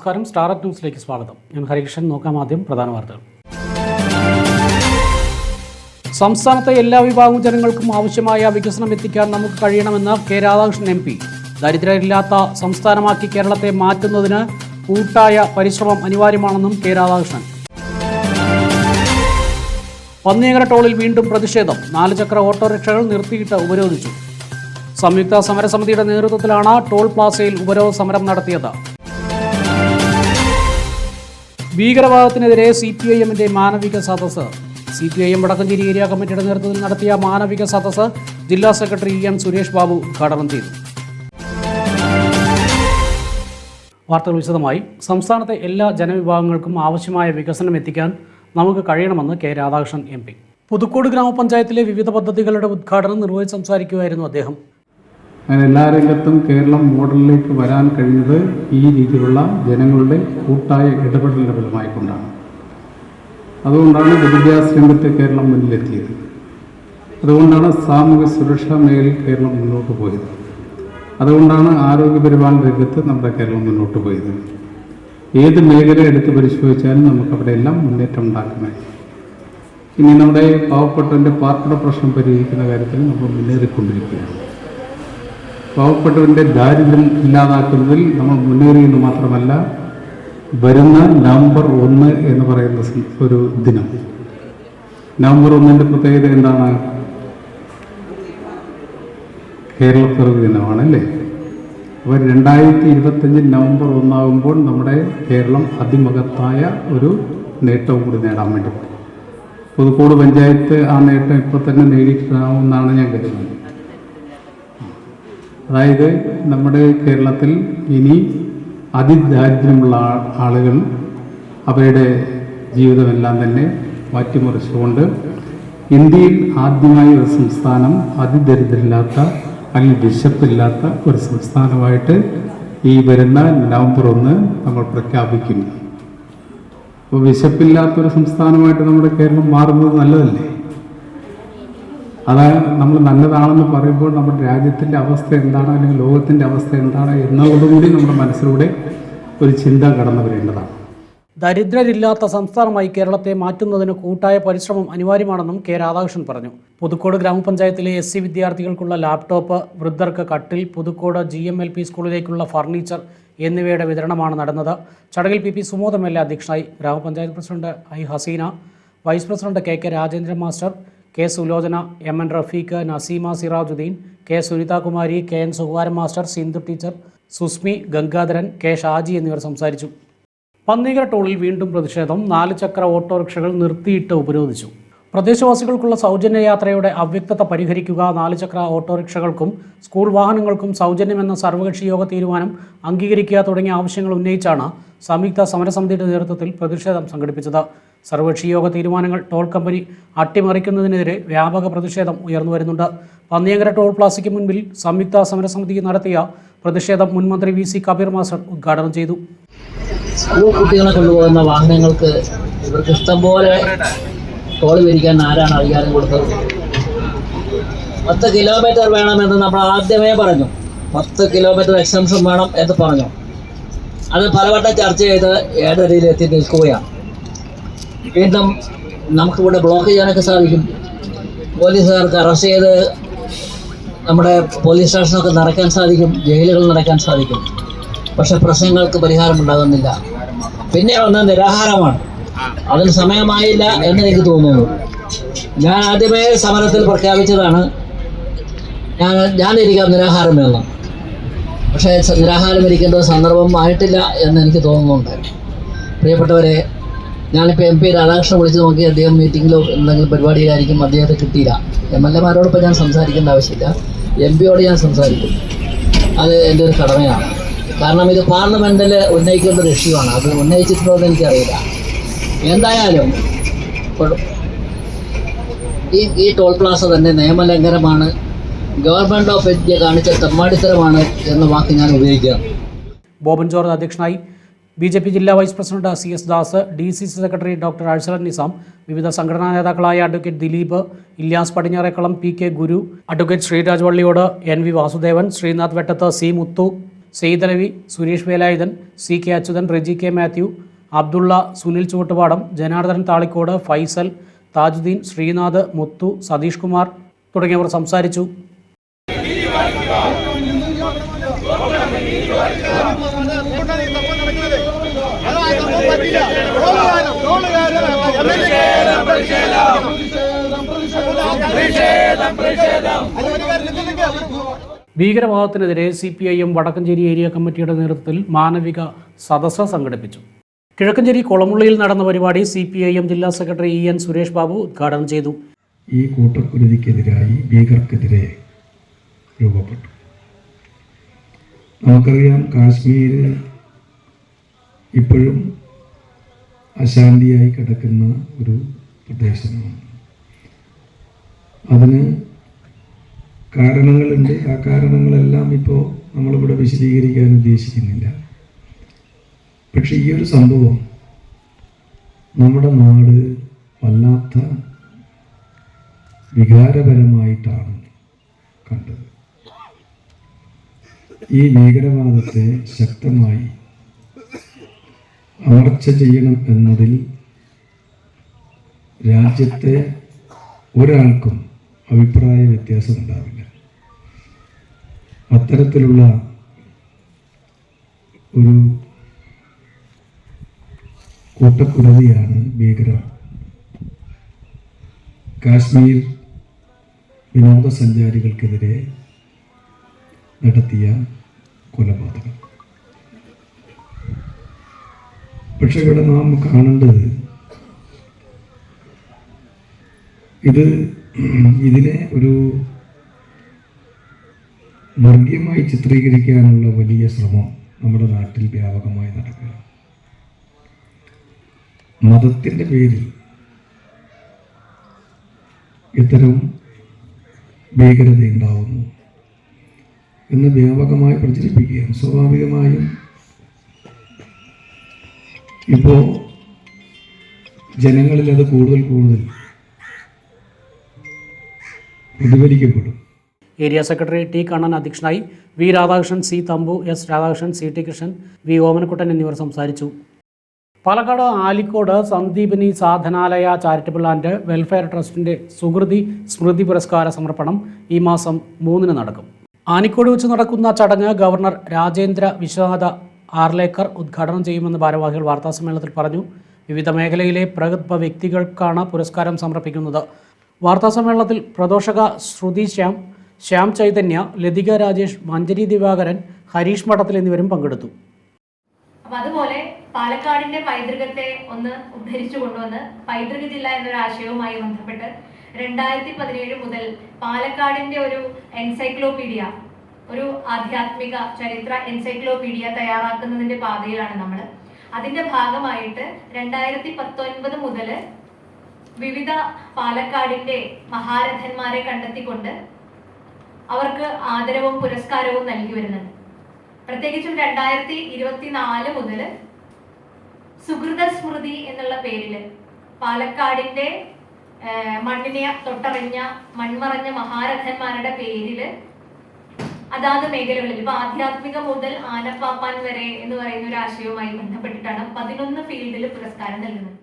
നമസ്കാരം. സ്റ്റാർട്ട് ന്യൂസിലേക്ക് സ്വാഗതം. ഞാൻ ഹരികൃഷ്ണൻ. നോക്കാം ആദ്യം പ്രധാന വാർത്തകൾ. സംസ്ഥാനത്തെ എല്ലാ വിഭാഗം ജനങ്ങൾക്കും ആവശ്യമായ വികസനം എത്തിക്കാൻ നമുക്ക് കഴിയണമെന്ന് കെ രാധാകൃഷ്ണൻ എം പി. ദരിദ്രരില്ലാത്ത സംസ്ഥാനമാക്കി കേരളത്തെ മാറ്റുന്നതിന് കൂട്ടായ പരിശ്രമം അനിവാര്യമാണെന്നും കെ രാധാകൃഷ്ണൻ. പന്നിയങ്കര ടോളിൽ വീണ്ടും പ്രതിഷേധം. നാല് ചക്ര ഓട്ടോറിക്ഷകൾ നിർത്തിയിട്ട് ഉപരോധിച്ചു. സംയുക്ത സമരസമിതിയുടെ നേതൃത്വത്തിലാണ് ടോൾ പ്ലാസയിൽ ഉപരോധ സമരം നടത്തിയത്. ഭീകരവാദത്തിനെതിരെ സി പി ഐ എമ്മിന്റെ മാനവിക സദസ്സ്. C P I M Vadakkanchery area കമ്മിറ്റിയുടെ നേതൃത്വത്തിൽ നടത്തിയ മാനവിക സദസ്സ് ജില്ലാ സെക്രട്ടറി എം സുരേഷ് ബാബു ഉദ്ഘാടനം ചെയ്തു. വാർത്തകൾ വിശദമായി. സംസ്ഥാനത്തെ എല്ലാ ജനവിഭാഗങ്ങൾക്കും ആവശ്യമായ വികസനം എത്തിക്കാൻ നമുക്ക് കഴിയണമെന്ന് K Radhakrishnan M P. Puthukkode ഗ്രാമപഞ്ചായത്തിലെ വിവിധ പദ്ധതികളുടെ ഉദ്ഘാടനം നിർവഹിച്ച് സംസാരിക്കുകയായിരുന്നു അദ്ദേഹം. അങ്ങനെ എല്ലാ രംഗത്തും കേരളം മോഡലിലേക്ക് വരാൻ കഴിഞ്ഞത് ഈ രീതിയിലുള്ള ജനങ്ങളുടെ കൂട്ടായ ഇടപെടലിന്റെ ഫലമായിക്കൊണ്ടാണ്. അതുകൊണ്ടാണ് വിദ്യാഭ്യാസ രംഗത്ത് കേരളം മുന്നിലെത്തിയത്. അതുകൊണ്ടാണ് സാമൂഹ്യ സുരക്ഷാ മേഖലയിൽ കേരളം മുന്നോട്ട് പോയത്. അതുകൊണ്ടാണ് ആരോഗ്യ പരിപാലന രംഗത്ത് നമ്മുടെ കേരളം മുന്നോട്ട് പോയത്. ഏത് മേഖല എടുത്ത് പരിശോധിച്ചാലും നമുക്ക് അവിടെ എല്ലാം മുന്നേറ്റം ഉണ്ടാക്കുന്നത് ഇനി നമ്മുടെ പാവപ്പെട്ടവന്റെ പാർപ്പിട പ്രശ്നം പരിഹരിക്കുന്ന കാര്യത്തിൽ നമ്മൾ മുന്നേറിക്കൊണ്ടിരിക്കുകയാണ്. പാവപ്പെട്ടവന്റെ ദാരിദ്ര്യം ഇല്ലാതാക്കുന്നതിൽ നമ്മൾ മുന്നേറിയെന്ന് മാത്രമല്ല വരുന്ന നവംബർ ഒന്ന് എന്ന് പറയുന്ന ഒരു ദിനം. നവംബർ ഒന്നിന്റെ പ്രത്യേകത എന്താണ്? കേരളപ്പിറവി ദിനമാണല്ലേ അപ്പോൾ രണ്ടായിരത്തി ഇരുപത്തഞ്ച് നവംബർ ഒന്നാകുമ്പോൾ നമ്മുടെ കേരളം അതിമഹത്തായ ഒരു നേട്ടവും കൂടി നേടാൻ വേണ്ടി. പുതുക്കോട് പഞ്ചായത്ത് ആ നേട്ടം ഇപ്പോൾ തന്നെ നേടിയിട്ടുണ്ടാവുമെന്നാണ് ഞാൻ കരുതുന്നത്. അതായത് നമ്മുടെ കേരളത്തിൽ ഇനി അതിദാരിദ്ര്യമുള്ള ആളുകൾ അവരുടെ ജീവിതമെല്ലാം തന്നെ മാറ്റിമറിച്ചുകൊണ്ട് ഇന്ത്യയിൽ ആദ്യമായി ഒരു സംസ്ഥാനം അതിദരിദ്രമില്ലാത്ത അല്ലെങ്കിൽ വിശപ്പില്ലാത്ത ഒരു സംസ്ഥാനമായിട്ട് ഈ വരുന്ന നവംബർ ഒന്ന് നമ്മൾ പ്രഖ്യാപിക്കുന്നു. അപ്പോൾ വിശപ്പില്ലാത്തൊരു സംസ്ഥാനമായിട്ട് നമ്മുടെ കേരളം മാറുന്നത് നല്ലതല്ലേ? അത് നമ്മൾ നല്ലതാണെന്ന് പറയുമ്പോൾ നമ്മുടെ രാജ്യത്തിന്റെ അവസ്ഥ എന്താണ് അല്ലെങ്കിൽ ലോകത്തിന്റെ അവസ്ഥ എന്താണ് എന്നതോടുകൂടി നമ്മുടെ മനസ്സിലൂടെ ഒരു ചിന്ത കടന്നു വരേണ്ടതാണ്. ദരിദ്രരില്ലാത്ത സംസ്ഥാനമായി കേരളത്തെ മാറ്റുന്നതിന് കൂട്ടായ പരിശ്രമം അനിവാര്യമാണെന്നും കെ രാധാകൃഷ്ണൻ പറഞ്ഞു. പുതുക്കോട് ഗ്രാമപഞ്ചായത്തിലെ എസ് സി വിദ്യാർത്ഥികൾക്കുള്ള ലാപ്ടോപ്പ് വൃദ്ധർക്ക് കട്ടിൽ Puthukode G M L P സ്കൂളിലേക്കുള്ള furniture എന്നിവയുടെ വിതരണമാണ് നടന്നത്. ചടങ്ങിൽ P P Sumod M L A അധ്യക്ഷനായി. ഗ്രാമപഞ്ചായത്ത് president I Haseena vice president K K Rajendran master K Sulochana M N Rafeeq Naseema Sirajuddin K Sunithakumari K N Sukumaran master Sindhu teacher Susmi Gangadharan K Shaji എന്നിവർ സംസാരിച്ചു. പന്നികര ടോളിൽ വീണ്ടും പ്രതിഷേധം നാല് ചക്ര ഓട്ടോറിക്ഷകൾ നിർത്തിയിട്ട് ഉപരോധിച്ചു. പ്രദേശവാസികൾക്കുള്ള സൗജന്യ യാത്രയുടെ അവ്യക്തത പരിഹരിക്കുക നാല് ചക്ര ഓട്ടോറിക്ഷകൾക്കും സ്കൂൾ വാഹനങ്ങൾക്കും സൗജന്യമെന്ന സർവകക്ഷി യോഗ തീരുമാനം അംഗീകരിക്കുക തുടങ്ങിയ ആവശ്യങ്ങൾ ഉന്നയിച്ചാണ് സംയുക്ത സമരസമിതിയുടെ നേതൃത്വത്തിൽ പ്രതിഷേധം സംഘടിപ്പിച്ചത്. സർവകക്ഷി യോഗ തീരുമാനങ്ങൾ ടോൾ കമ്പനി അട്ടിമറിക്കുന്നതിനെതിരെ വ്യാപക പ്രതിഷേധം ഉയർന്നു വരുന്നുണ്ട്. പന്നിയങ്കര ടോൾ പ്ലാസയ്ക്ക് മുൻപിൽ സംയുക്ത സമരസമിതി നടത്തിയ പ്രതിഷേധം മുൻമന്ത്രി വി സി കബീർ മാസ്റ്റർ ഉദ്ഘാടനം ചെയ്തു. സ്കൂൾ കുട്ടികളെ കൊണ്ടുപോകുന്ന വാഹനങ്ങൾക്ക് ഇവർക്ക് ഇഷ്ടംപോലെ ടോൾ പിരിക്കാൻ ആരാണ് അധികാരം കൊടുത്തത്? പത്ത് കിലോമീറ്റർ വേണമെന്ന് നമ്മൾ ആദ്യമേ പറഞ്ഞു. പത്ത് കിലോമീറ്റർ എക്സ്റ്റൻഷൻ വേണം എന്ന് പറഞ്ഞു. അത് പലവട്ടം ചർച്ച ചെയ്ത് ഏഴരയിൽ എത്തി നിൽക്കുകയാണ് വീണ്ടും നമുക്കിവിടെ ബ്ലോക്ക് ചെയ്യാനൊക്കെ സാധിക്കും. പോലീസുകാർക്ക് അറസ്റ്റ് ചെയ്ത് നമ്മുടെ പോലീസ് സ്റ്റേഷനൊക്കെ നടക്കാൻ സാധിക്കും ജയിലുകൾ നടക്കാൻ സാധിക്കും. പക്ഷെ പ്രശ്നങ്ങൾക്ക് പരിഹാരമുണ്ടാകുന്നില്ല പിന്നെ ഒന്ന് നിരാഹാരമാണ്. അതിന് സമയമായില്ല എന്ന് എനിക്ക് തോന്നുന്നു. ഞാൻ ആദ്യമേ സമരത്തിൽ പ്രഖ്യാപിച്ചതാണ്. ഞാൻ ഞാനിരിക്കാം നിരാഹാരം എന്ന്. പക്ഷേ നിരാഹാരം ഇരിക്കേണ്ട സന്ദർഭം ആയിട്ടില്ല എന്ന് എനിക്ക് തോന്നുന്നുണ്ട്. പ്രിയപ്പെട്ടവരെ ഞാനിപ്പോൾ എം പി രാധാകൃഷ്ണൻ വിളിച്ച് നോക്കി അദ്ദേഹം മീറ്റിങ്ങിലോ എന്തെങ്കിലും പരിപാടിയിലായിരിക്കും അദ്ദേഹത്തെ കിട്ടിയില്ല. എം എൽ എമാരോടൊപ്പം ഞാൻ സംസാരിക്കേണ്ട ആവശ്യമില്ല. എം പിയോട് ഞാൻ സംസാരിക്കും. അത് എന്റെ ഒരു കടമയാണ്. കാരണം ഇത് പാർലമെന്റിൽ ഉന്നയിക്കേണ്ട ഒരു ഇഷ്യൂ അത് ഉന്നയിച്ചിട്ടുണ്ടോ എന്ന് എനിക്കറിയില്ല. എന്തായാലും ഈ ഈ ടോൾ പ്ലാസ തന്നെ നിയമലംഘനമാണ്. ഗവൺമെന്റ് ഓഫ് ഇന്ത്യ കാണിച്ച തെമ്മാടിത്തരമാണ് എന്ന വാക്ക് ഞാൻ ഉപയോഗിക്കുക ബോബൻ ജോർജ് അധ്യക്ഷനായി. ബി ജെ പി ജില്ലാ vice president C S Das D C C secretary doctor Arsalan Nizam വിവിധ സംഘടനാ നേതാക്കളായ advocate Dileep Ilyas Padinjarekkalam P K Guru advocate Sreeraj Valliyode N V Vasudevan Sreenath Vettath C Muthu Saidalavi Suresh Velayudhan C K Achuthan Reji K Mathew Abdulla Sunil Chuvattupadam Janardhan Thalikode Faizal Thajudheen Sreenath Muthu Satheesh Kumar തുടങ്ങിയവർ സംസാരിച്ചു. ഭീകരവാദത്തിനെതിരെ C P I M Vadakkanchery area കമ്മിറ്റിയുടെ നേതൃത്വത്തിൽ മാനവിക സദസ്സ് സംഘടിപ്പിച്ചു. കിഴക്കഞ്ചേരി കൊളമുള്ളിയിൽ നടന്ന പരിപാടി സി പി ഐ എം ജില്ലാ secretary E N Suresh Babu ഉദ്ഘാടനം ചെയ്തു. ഈ കൂട്ടക്കുരുതിക്കെതിരായി ഭീകർക്കെതിരെ രൂപപ്പെട്ടു. നമുക്കറിയാം കാശ്മീർ ഇപ്പോഴും അശാന്തിയായി കിടക്കുന്ന ഒരു പ്രദേശമാണ്. അതിന് കാരണങ്ങളുണ്ട്. ആ കാരണങ്ങളെല്ലാം ഇപ്പോൾ നമ്മളിവിടെ വിശദീകരിക്കാൻ ഉദ്ദേശിക്കുന്നില്ല. പക്ഷെ ഈ ഒരു സംഭവം നമ്മുടെ നാട് വല്ലാത്ത വികാരപരമായിട്ടാണ് കണ്ടത്. ഈ ഭീകരവാദത്തെ ശക്തമായി അമർച്ച ചെയ്യണം എന്നതിൽ രാജ്യത്തെ ഒരാൾക്കും അഭിപ്രായ വ്യത്യാസം ഉണ്ടാവില്ല. അത്തരത്തിലുള്ള ഒരു കൂട്ടക്കുരതിയാണ് ഭീകര കാശ്മീർ വിനോദസഞ്ചാരികൾക്കെതിരെ നടത്തിയ കൊലപാതകം. പക്ഷെ ഇവിടെ നാം കാണേണ്ടത് ഇത് ഇതിനെ ഒരു വർഗീയമായി ചിത്രീകരിക്കാനുള്ള വലിയ ശ്രമം നമ്മുടെ നാട്ടിൽ വ്യാപകമായി നടക്കുക മതത്തിന്റെ പേരിൽ ഇത്തരം ഭീകരതയുണ്ടാവുന്നു എന്ന് വ്യാപകമായി പ്രചരിപ്പിക്കുകയാണ്. സ്വാഭാവികമായും ഇപ്പോൾ ജനങ്ങളിൽ അത് കൂടുതൽ കൂടുതൽ പ്രതിഫലിക്കപ്പെടും. ഏരിയ സെക്രട്ടറി ടി കണ്ണൻ അധ്യക്ഷനായി V Radhakrishnan C Thampu S Radhakrishnan C T Krishnan V Omanakuttan എന്നിവർ സംസാരിച്ചു. Palakkad Alikode Sandeepani Sadhanalaya charitable and welfare ട്രസ്റ്റിന്റെ സുഹൃതി സ്മൃതി പുരസ്കാര സമർപ്പണം ഈ മാസം മൂന്നിന് നടക്കും. ആനിക്കോട് വെച്ച് നടക്കുന്ന ചടങ്ങ് ഗവർണർ രാജേന്ദ്ര വിശ്വനാഥ ആർലേക്കർ ഉദ്ഘാടനം ചെയ്യുമെന്ന് ഭാരവാഹികൾ വാർത്താസമ്മേളനത്തിൽ പറഞ്ഞു. വിവിധ മേഖലയിലെ പ്രഗത്ഭ വ്യക്തികൾക്കാണ് പുരസ്കാരം സമർപ്പിക്കുന്നത്. വാർത്താസമ്മേളനത്തിൽ പ്രദോഷക ശ്രുതി ശ്യാം ശ്യാം ചൈതന്യ ലതിക രാജേഷ് മഞ്ജരി ദിവാകരൻ ഹരീഷ് മഠത്തിൽ എന്നിവരും പങ്കെടുത്തു. അതുപോലെ പാലക്കാടിന്റെ പൈതൃകത്തെ ഒന്ന് ഉദ്ധരിച്ചു കൊണ്ടുവന്ന് പൈതൃക ജില്ല എന്നൊരു ആശയവുമായി ബന്ധപ്പെട്ട് രണ്ടായിരത്തി പതിനേഴ് മുതൽ പാലക്കാടിന്റെ ഒരു എൻസൈക്ലോപീഡിയ ഒരു ആധ്യാത്മിക ചരിത്ര എൻസൈക്ലോപീഡിയ തയ്യാറാക്കുന്നതിന്റെ പാതയിലാണ് നമ്മൾ അതിന്റെ ഭാഗമായിട്ട് രണ്ടായിരത്തി പത്തൊൻപത് മുതൽ വിവിധ പാലക്കാടിന്റെ മഹാരഥന്മാരെ കണ്ടെത്തിക്കൊണ്ട് അവർക്ക് ആദരവും പുരസ്കാരവും നൽകി വരുന്നുണ്ട് പ്രത്യേകിച്ചും രണ്ടായിരത്തി ഇരുപത്തിനാല് മുതൽ സുഹൃത സ്മൃതി എന്നുള്ള പേരിൽ പാലക്കാടിന്റെ മണ്ണിനെ തൊട്ടറിഞ്ഞ മൺമറഞ്ഞ മഹാരഥന്മാരുടെ പേരിൽ അതാത് മേഖലകളിൽ ഇപ്പൊ ആധ്യാത്മിക മുതൽ ആനപ്പാപ്പാൻ വരെ എന്ന് പറയുന്ന ഒരു ആശയവുമായി ബന്ധപ്പെട്ടിട്ടാണ് പതിനൊന്ന് ഫീൽഡിൽ പുരസ്കാരം നൽകുന്നത്.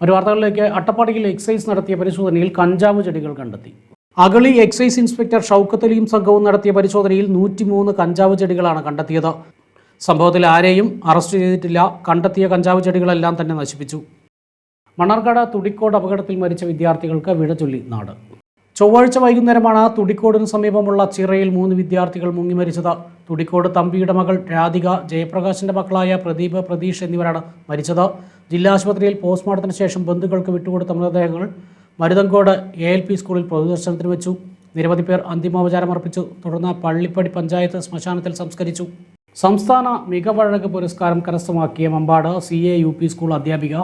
ഒരു വാർത്തകളിലേക്ക് അട്ടപ്പാടിയിൽ എക്സൈസ് നടത്തിയ പരിശോധനയിൽ കഞ്ചാവ് ചെടികൾ കണ്ടെത്തി. അഗളി എക്സൈസ് ഇൻസ്പെക്ടർ ഷൗക്കത്ത് അലിയും സംഘവും നടത്തിയ പരിശോധനയിൽ നൂറ്റിമൂന്ന് കഞ്ചാവ് ചെടികളാണ് കണ്ടെത്തിയത്. സംഭവത്തിൽ ആരെയും അറസ്റ്റ് ചെയ്തിട്ടില്ല. കണ്ടെത്തിയ കഞ്ചാവ് ചെടികളെല്ലാം തന്നെ നശിപ്പിച്ചു. മണ്ണാർക്കാട് തുടിക്കോട് അപകടത്തിൽ മരിച്ച വിദ്യാർത്ഥികൾക്ക് വിഴ ചൊല്ലി നാട്. ചൊവ്വാഴ്ച വൈകുന്നേരമാണ് തുടിക്കോടിന് സമീപമുള്ള ചിറയിൽ മൂന്ന് വിദ്യാർത്ഥികൾ മുങ്ങി മരിച്ചത്. തുടിക്കോട് തമ്പിയുടെ മകൾ രാധിക ജയപ്രകാശിന്റെ മക്കളായ പ്രദീപ് പ്രതീഷ് എന്നിവരാണ് മരിച്ചത്. ജില്ലാ ആശുപത്രിയിൽ പോസ്റ്റ്മോർട്ടത്തിന് ശേഷം ബന്ധുക്കൾക്ക് വിട്ടുകൊടുത്ത മൃതദേഹങ്ങൾ മരുതങ്കോട് എ എൽ പി സ്കൂളിൽ പൊതുദർശനത്തിന് വെച്ചു. നിരവധി പേർ അന്തിമോപചാരം അർപ്പിച്ചു. തുടർന്ന് പള്ളിപ്പടി പഞ്ചായത്ത് ശ്മശാനത്തിൽ സംസ്കരിച്ചു. സംസ്ഥാന മികവഴക പുരസ്കാരം കരസ്ഥമാക്കിയ Mampad C A U P school അധ്യാപിക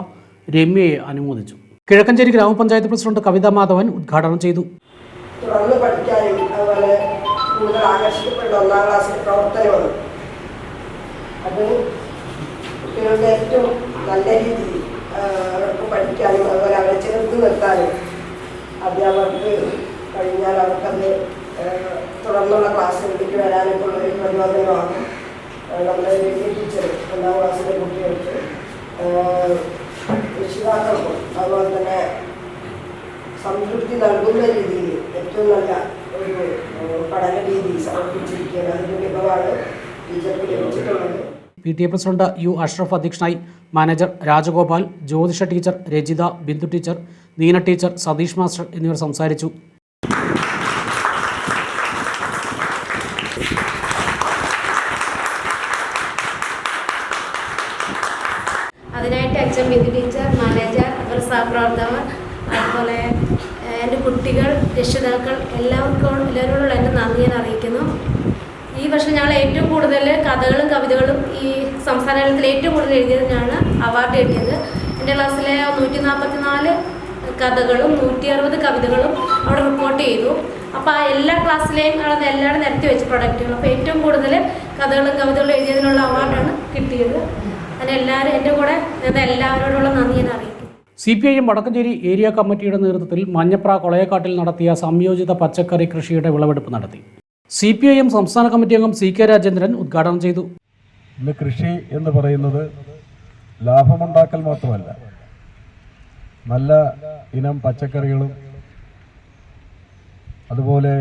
രമ്യയെ അനുമോദിച്ചു. കിഴക്കഞ്ചേരി ഗ്രാമപഞ്ചായത്ത് പ്രസിഡന്റ് കവിതാ മാധവൻ ഉദ്ഘാടനം ചെയ്തു. തുടർന്ന് പഠിക്കാനും അതുപോലെ കൂടുതൽ ആകർഷിക്കപ്പെട്ട ഒന്നാം ക്ലാസ്സിൽ പ്രവർത്തനമാണ് അത് കുട്ടികളുടെ ഏറ്റവും നല്ല രീതിയിൽ അവർക്ക് പഠിക്കാനും അതുപോലെ അവരെ ചേർത്ത് നിർത്താനും അധ്യാപകർക്ക് കഴിഞ്ഞാൽ അവർക്കത് തുടർന്നുള്ള ക്ലാസ്സുകളിലേക്ക് വരാനൊക്കെ ഉള്ള ഒരു പ്രചോദനമാണ് നമ്മുടെ വീട്ടിൽ ടീച്ചർ ഒന്നാം ക്ലാസ്സിലെ കുട്ടികൾക്ക് രക്ഷിതാക്കൾക്കും അതുപോലെ തന്നെ സംതൃപ്തി നൽകുന്ന രീതിയിൽ ഏറ്റവും നല്ല ഒരു പഠന രീതി സമർപ്പിച്ചിരിക്കുകയാണ്. അതിന്റെ മികവാണ് ടീച്ചർക്ക് ലഭിച്ചിട്ടുള്ളത്. P T A president U Ashraf അധ്യക്ഷനായി manager Rajagopal Jyothisha teacher Rajitha Bindu teacher Neena teacher Satheesh master എന്നിവർ സംസാരിച്ചു അതിനായിട്ട് H M Bindu teacher manager അവർ സഹപ്രവർത്തകർ അതുപോലെ ഏഹ്, എന്റെ കുട്ടികൾ രക്ഷിതാക്കൾ എല്ലാവർക്കും എല്ലാവരോടുള്ള എന്റെ നന്ദി ഞാൻ അറിയിക്കുന്നു വർഷം ഞങ്ങൾ ഏറ്റവും കൂടുതൽ കഥകളും കവിതകളും ഈ സംസ്ഥാന തലത്തിൽ ഏറ്റവും കൂടുതൽ എഴുതിയതിനാണ് അവാർഡ് കിട്ടിയത്. എന്റെ ക്ലാസ്സിലെ നൂറ്റി നാൽപ്പത്തി നാല് കഥകളും നൂറ്റി അറുപത് കവിതകളും അവിടെ റിപ്പോർട്ട് ചെയ്തു. അപ്പോൾ ആ എല്ലാ ക്ലാസ്സിലെയും അവിടെ എല്ലാവരും നിരത്തി വെച്ച് പ്രൊഡക്റ്റുകൾ അപ്പോൾ ഏറ്റവും കൂടുതൽ കഥകളും കവിതകളും എഴുതിയതിനുള്ള അവാർഡാണ് കിട്ടിയത്. അതിനെല്ലാവരും എന്റെ കൂടെ എല്ലാവരോടുള്ള നന്ദി ഞാൻ അറിയിക്കും C P I M Vadakkanchery area കമ്മിറ്റിയുടെ നേതൃത്വത്തിൽ മഞ്ഞപ്ര കൊളയക്കാട്ടിൽ നടത്തിയ സംയോജിത പച്ചക്കറി കൃഷിയുടെ വിളവെടുപ്പ് നടത്തി. സി പി ഐ എം സംസ്ഥാന കമ്മിറ്റി അംഗം സി കെ രാജേന്ദ്രൻ ഉദ്ഘാടനം ചെയ്തു. ഇന്ന് കൃഷി എന്ന് പറയുന്നത് ലാഭമുണ്ടാക്കൽ മാത്രമല്ല. നല്ല ഇനം പച്ചക്കറികളും അതുപോലെ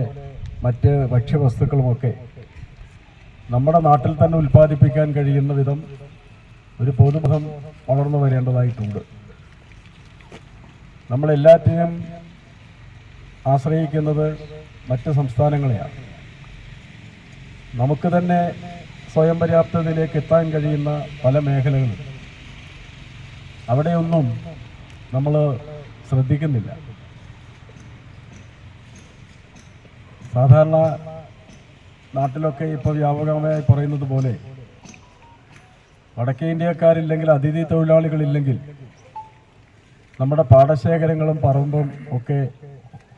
മറ്റ് ഭക്ഷ്യവസ്തുക്കളുമൊക്കെ നമ്മുടെ നാട്ടിൽ തന്നെ ഉൽപ്പാദിപ്പിക്കാൻ കഴിയുന്ന വിധം ഒരു പൊതുമുഖം വളർന്നു വരേണ്ടതായിട്ടുണ്ട്. നമ്മളെല്ലാറ്റിനും ആശ്രയിക്കുന്നത് മറ്റ് സംസ്ഥാനങ്ങളെയാണ്. നമുക്ക് തന്നെ സ്വയം പര്യാപ്തതയിലേക്ക് എത്താൻ കഴിയുന്ന പല മേഖലകളും. അവിടെയൊന്നും നമ്മൾ ശ്രദ്ധിക്കുന്നില്ല. സാധാരണ നാട്ടിലൊക്കെ ഇപ്പോൾ വ്യാപകമായി പറയുന്നത് പോലെ വടക്കേ ഇന്ത്യക്കാരില്ലെങ്കിൽ അതിഥി തൊഴിലാളികളില്ലെങ്കിൽ നമ്മുടെ പാടശേഖരങ്ങളും പറമ്പും ഒക്കെ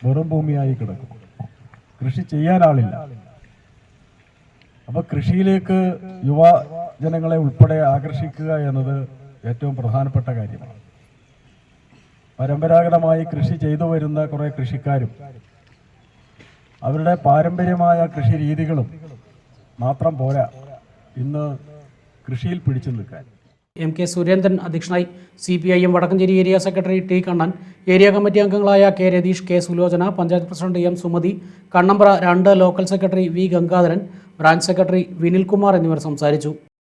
വെറും ഭൂമിയായി കിടക്കും. കൃഷി ചെയ്യാൻ ആളില്ല. അപ്പോൾ കൃഷിയിലേക്ക് യുവ ജനങ്ങളെ ഉൾപ്പെടെ ആകർഷിക്കുക എന്നത് ഏറ്റവും പ്രധാനപ്പെട്ട കാര്യമാണ്. പരമ്പരാഗതമായി കൃഷി ചെയ്തു വരുന്ന കുറേ കൃഷിക്കാരും അവരുടെ പാരമ്പര്യമായ കൃഷി രീതികളും മാത്രം പോരാ ഇന്ന് കൃഷിയിൽ പിടിച്ചു നിൽക്കാൻ. എം കെ സുരേന്ദ്രൻ അധ്യക്ഷനായി C P I M Vadakkanchery area secretary T Kannan area committee അംഗങ്ങളായ K Ratheesh K Sulochana panchayat president M Sumathi Kannambra രണ്ട് local secretary V Gangadharan branch secretary Vinilkumar എന്നിവർ സംസാരിച്ചു